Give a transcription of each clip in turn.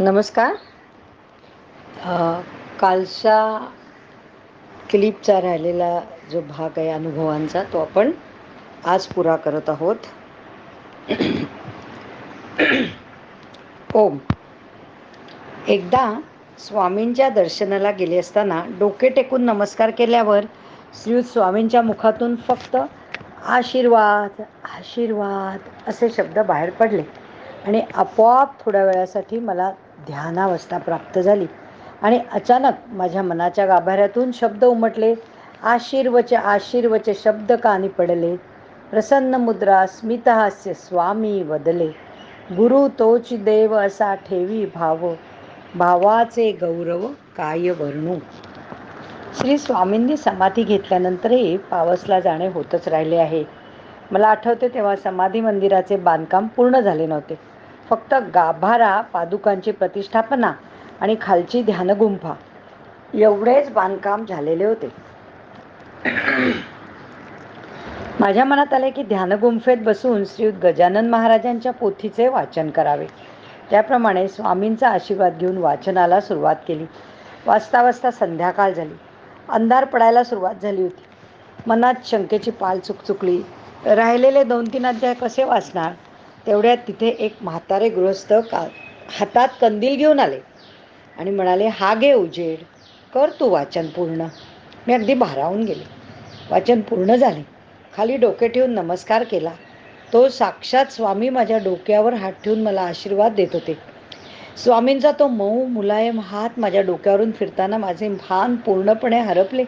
नमस्कार. कालच्या क्लिपचा राहिलेला जो भाग आहे अनुभवांचा तो आपण आज पुरा करत आहोत. ओम. एकदा स्वामींच्या दर्शनाला गेले असताना डोके टेकून नमस्कार केल्यावर श्री स्वामींच्या मुखातून फक्त आशीर्वाद आशीर्वाद असे शब्द बाहेर पडले. आणि आपोआप थोड्या वेळासाठी मला ध्यानावस्था प्राप्त झाली. आणि अचानक माझ्या मनाच्या गाभाऱ्यातून शब्द उमटले. आशीर्वच आशीर्वच शब्द कानी पडले. प्रसन्न मुद्रा स्मितहास्य स्वामी वदले. गुरु तोच देव असा ठेवी भाव. भावाचे गौरव काय वर्णू? श्री स्वामींनी समाधी घेतल्यानंतरही पावसला जाणे होतच राहिले आहे. मला आठवते तेव्हा समाधी मंदिराचे बांधकाम पूर्ण झाले नव्हते. फक्त गाभारा पादुकांची प्रतिष्ठापना आणि खालची ध्यानगुंफा. एवढेच बांधकाम झालेले होते. माझ्या मनात आले की ध्यानगुंफेत बसून श्री गजानन महाराजांच्या पोथीचे वाचन करावे. त्याप्रमाणे स्वामींचा आशीर्वाद घेऊन वाचनाला सुरुवात केली. वाचता वाचता संध्याकाळ झाली. अंधार पडायला सुरुवात झाली होती. मनात शंकेची पाल चुकचुकली. राहिलेले दोन तीन अध्याय कसे वाचणार? तेवढ्यात तिथे एक म्हातारे गृहस्थ का हातात कंदील घेऊन आले आणि म्हणाले हा घे उजेड कर तू वाचन पूर्ण. मी अगदी भारावून गेले. वाचन पूर्ण झाले. खाली डोके ठेवून नमस्कार केला. तो साक्षात स्वामी माझ्या डोक्यावर हात ठेवून मला आशीर्वाद देत होते. स्वामींचा तो मऊ मुलायम हात माझ्या डोक्यावरून फिरताना माझे भान पूर्णपणे हरपले.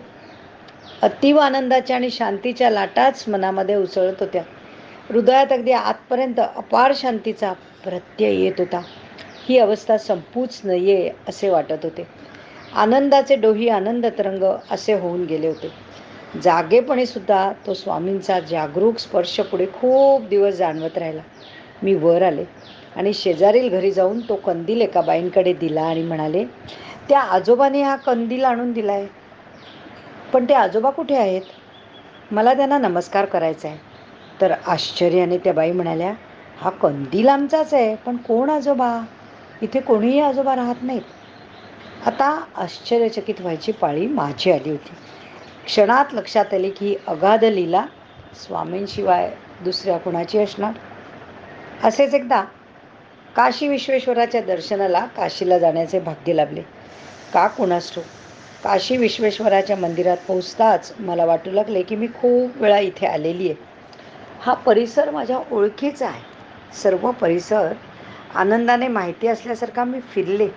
अतीव आनंदाच्या आणि शांतीच्या लाटाच मनामध्ये उसळत होत्या. हृदयात अगदी आतपर्यंत अपार शांतीचा प्रत्यय येत होता. ही अवस्था संपूच नये असे वाटत होते. आनंदाचे डोही आनंद तरंग असे होऊन गेले होते. जागेपणे सुद्धा तो स्वामींचा जागरूक स्पर्श पुढे खूप दिवस जाणवत राहिला. मी वर आले आणि शेजारील घरी जाऊन तो कंदील एका बाईंकडे दिला आणि म्हणाले त्या आजोबाने हा कंदील आणून दिला आहे पण ते आजोबा कुठे आहेत? मला त्यांना नमस्कार करायचा आहे. तर आश्चर्याने त्या बाई म्हणाल्या हा कंदील आमचाच आहे पण कोण आजोबा? इथे कोणीही आजोबा राहत नाहीत. आता आश्चर्यचकित व्हायची पाळी माझी आली होती. क्षणात लक्षात आले की अगाध लीला स्वामींशिवाय दुसऱ्या कुणाची असणार? असेच एकदा काशी विश्वेश्वराच्या दर्शनाला काशीला जाण्याचे भाग्य लाभले. का कुणास काशी विश्वेश्वराच्या मंदिरात पोहोचताच मला वाटू लागले की मी खूप वेळा इथे आलेली आहे. हा परिसर माझ्या ओळखीचा आहे. सर्व परिसर आनंदाने माहिती असल्यासारखा मी फिरले.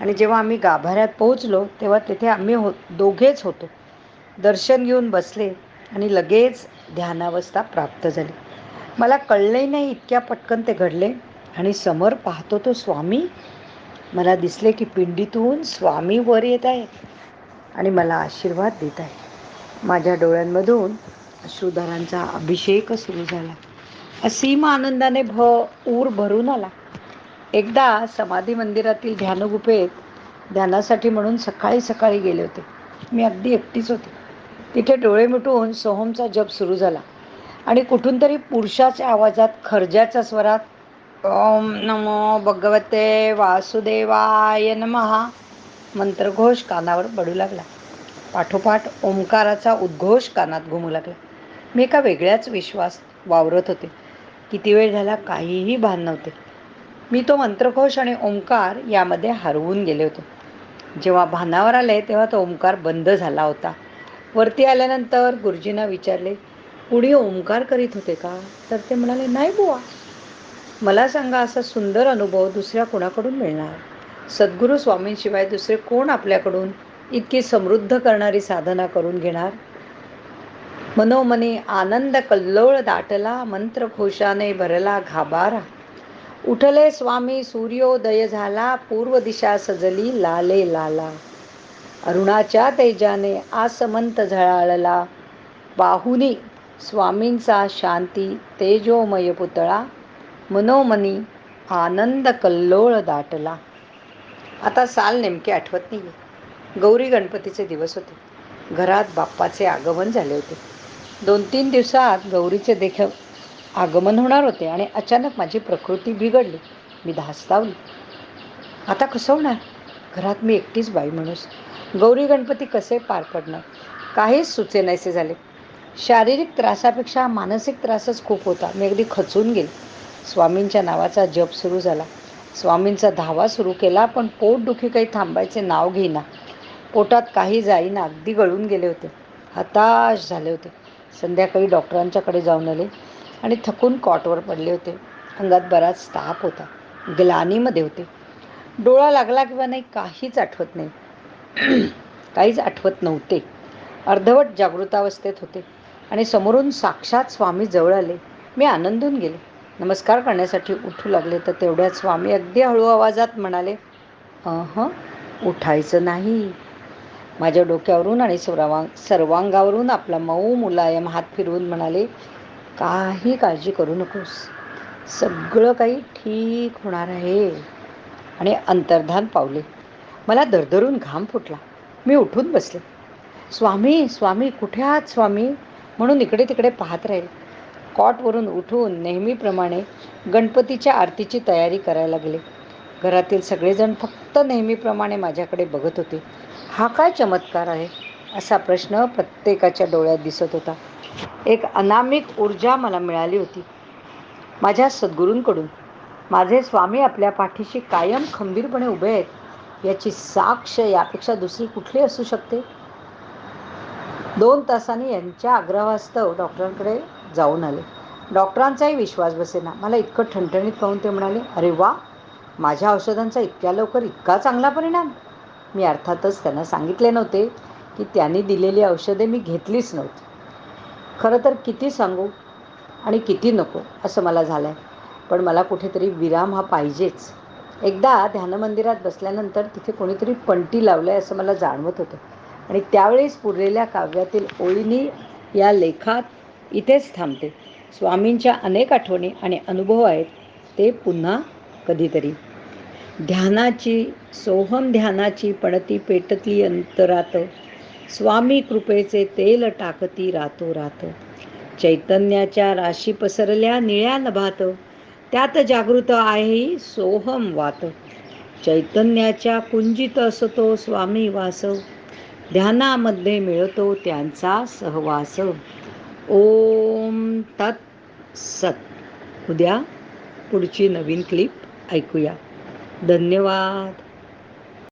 आणि जेव्हा आम्ही गाभाऱ्यात पोहोचलो तेव्हा तिथे आम्ही हो दोघेच होतो. दर्शन घेऊन बसले आणि लगेच ध्यानावस्था प्राप्त झाली. मला कळले नाही इतक्या पटकन ते घडले. आणि समोर पाहतो तो स्वामी. मला दिसले की पिंडीतून स्वामी वर येत आहेत आणि मला आशीर्वाद देत आहे माझ्या डोळ्यांमधून अश्रुधारांचा अभिषेक सुरू झाला. असीम आनंदाने भ ऊर भरून आला. एकदा समाधी मंदिरातील ध्यानगुफेत ध्यानासाठी म्हणून सकाळी सकाळी गेले होते. मी अगदी एकटीच होते. तिथे डोळे मिटून सोहमचा जप सुरू झाला. आणि कुठून तरी पुरुषाच्या आवाजात खर्जाच्या स्वरात ओम नमो भगवते वासुदेवाय नमहा मंत्रघोष कानावर पडू लागला. पाठोपाठ ओंकाराचा उद्घोष कानात घुमू लागला. मी एका वेगळ्याच विश्वास वावरत होते. किती वेळ झाला काहीही भान नव्हते. मी तो मंत्रघोष आणि ओंकार यामध्ये हरवून गेले होते. जेव्हा भानावर आले तेव्हा तो ओंकार बंद झाला होता. वरती आल्यानंतर गुरुजींना विचारले कुणी ओंकार करीत होते का? तर ते म्हणाले नाही बुवा. मला सांगा असा सुंदर अनुभव दुसऱ्या कोणाकडून मिळणार? सद्गुरू स्वामींशिवाय दुसरे कोण आपल्याकडून इतकी समृद्ध करणारी साधना करून घेणार? मनोमनी आनंद कल्लोळ दाटला मंत्रघोषाने भरला घाबारा. उठले स्वामी सूर्योदय झाला पूर्व दिशा सजली लाले लाला. अरुणाच्या तेजाने आसमंत झळाळला. बाहुनी स्वामींचा शांती तेजोमय पुतळा. मनोमनी आनंद कल्लोळ दाटला. आता साल नेमके आठवत नाही गौरी गणपतीचे दिवस होते. घरात बाप्पाचे आगमन झाले होते. दोन तीन दिवसात गौरीचे देख आगमन होणार होते आणि अचानक माझी प्रकृती बिघडली. मी धास्तावली. आता कसं होणार? घरात मी एकटीच बाई माणूस. गौरी गणपती कसे पार पडणार? काहीच सुचेनायसे झाले. शारीरिक त्रासापेक्षा मानसिक त्रासच खूप होता. मी अगदी खचून गेले. स्वामींच्या नावाचा जप सुरू झाला. स्वामींचा धावा सुरू केला पण पोटदुखी काही थांबायचे नाव घेईना. पोटात काही जाईना अगदी गळून गेले होते. हताश झाले होते. संध्याकाळी डॉक्टरांच्याकडे जाऊन आले आणि थकून कॉटवर पडले होते. अंगात बराच ताप होता. ग्लानीमध्ये होते. डोळा लागला किंवा नाही काहीच आठवत नाही. काहीच आठवत नव्हते. अर्धवट जागृतावस्थेत होते. आणि समोरून साक्षात स्वामी जवळ आले. मी आनंदून गेले. नमस्कार करण्यासाठी उठू लागले तर तेवढ्यात स्वामी अगदी हळू आवाजात म्हणाले अह उठायचं नाही. माझ्या डोक्यावरून आणि सर्वांग सर्वांगावरून आपला मऊ मुलायम हात फिरवून म्हणाले काही काळजी करू नकोस. सगळं काही ठीक होणार आहे. आणि अंतर्धान पावले. मला दरदरून घाम फुटला. मी उठून बसले. स्वामी स्वामी कुठे आहात स्वामी? म्हणून इकडे तिकडे पाहत राहील. कॉटवरून उठून नेहमीप्रमाणे गणपतीच्या आरतीची तयारी करायला लागले. घरातील सगळेजण फक्त नेहमीप्रमाणे माझ्याकडे बघत होते. हा काय चमत्कार आहे? असा प्रश्न प्रत्येकाच्या डोळ्यात दिसत होता. एक अनामिक ऊर्जा मला मिळाली होती. माझ्या सद्गुरूंकडून. माझे स्वामी आपल्या पाठीशी कायम खंबीरपणे उभे आहेत. याची साक्ष यापेक्षा दुसरी कुठली असू शकते? दोन तासांनी यांच्या आग्रहास्तव डॉक्टरांकडे जाऊन आले. डॉक्टरांचाही विश्वास बसेना. मला इतकं ठणठणीत पाहून ते म्हणाले अरे वा! माझ्या औषधांचा इतक्या लवकर इतका चांगला परिणाम. मी अर्थातच त्यांना सांगितले नव्हते की त्यांनी दिलेली औषधे मी घेतलीच नव्हती. खरं तर किती सांगू आणि किती नको असं मला झालं आहे पण मला कुठेतरी विराम हा पाहिजेच. एकदा ध्यानमंदिरात बसल्यानंतर तिथे कोणीतरी पंटी लावलं आहे असं मला जाणवत होतं. आणि त्यावेळेस पुरलेल्या काव्यातील ओळींनी या लेखात इथेच थांबते. स्वामींच्या अनेक आठवणी आणि अनुभव आहेत ते पुन्हा कधीतरी. ध्यानाची सोहम ध्यानाची पणती पेटतली अंतरात. स्वामी कृपेचे तेल टाकती रातो रात चैतन्याच्या राशी पसरल्या निळ्या नभात त्यात जागृत आहे सोहम वात. चैतन्याच्या कुंजित असतो स्वामी वास. ध्यानामध्ये मिळतो त्यांचा सहवास. ओम तत् सत उद्या पुढची नवीन क्लिप ऐकूया. धन्यवाद.